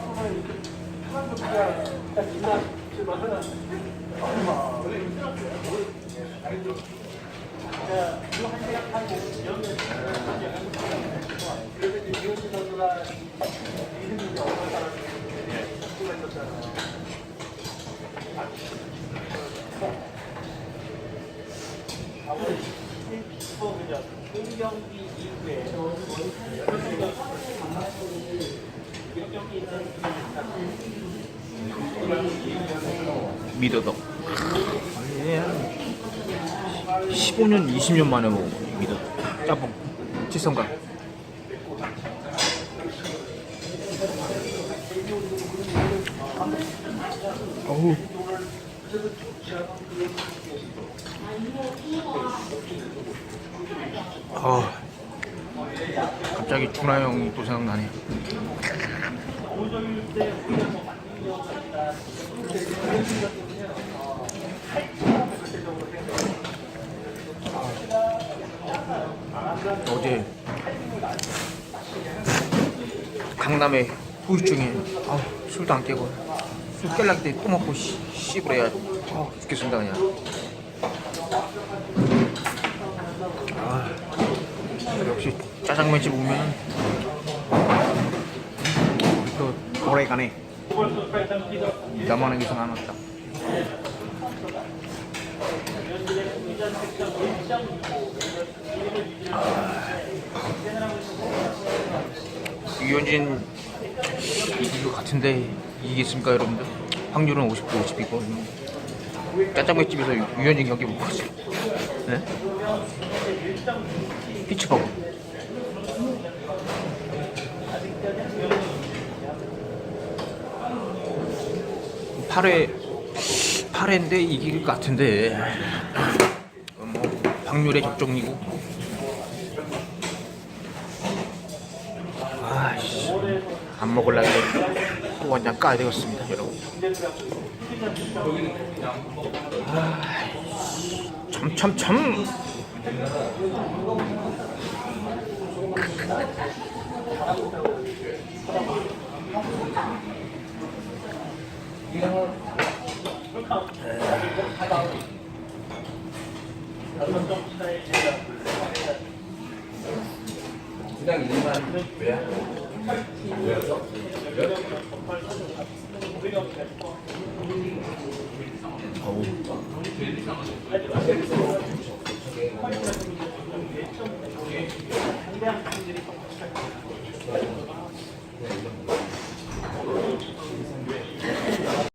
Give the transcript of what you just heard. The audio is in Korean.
방송을 이렇게 하는 것 그냥 이후에 나이 좀 제가 아무리 1 0 그냥 이후에. 미더덕. 예, 한 15년, 20년 만에 먹은 거 미더덕. 짬뽕. 칠성가. 어우. 아, 갑자기 준하 형이 또 생각나네. 어제 강남에 후유증에 아, 술도 안 깨고 술 깰라 때또 먹고 씨, 씨부래야 아, 죽겠습니다 그냥. 아, 역시 짜장면집 오면 우리 또 오래 가네. 나만 하는 게안 왔다 유현진 이거 같은데 이기겠습니까 여러분들? 확률은 50대 50이고 짜장면집에서 유현진 경기 못 봤어 네? 피치버거 8회 8회인데 이길 것 같은데. 어, 뭐 확률의 적정이고. 아씨. 안 먹을라 그래 또 완전 까야 되겠습니다 여러분. 참참참 어우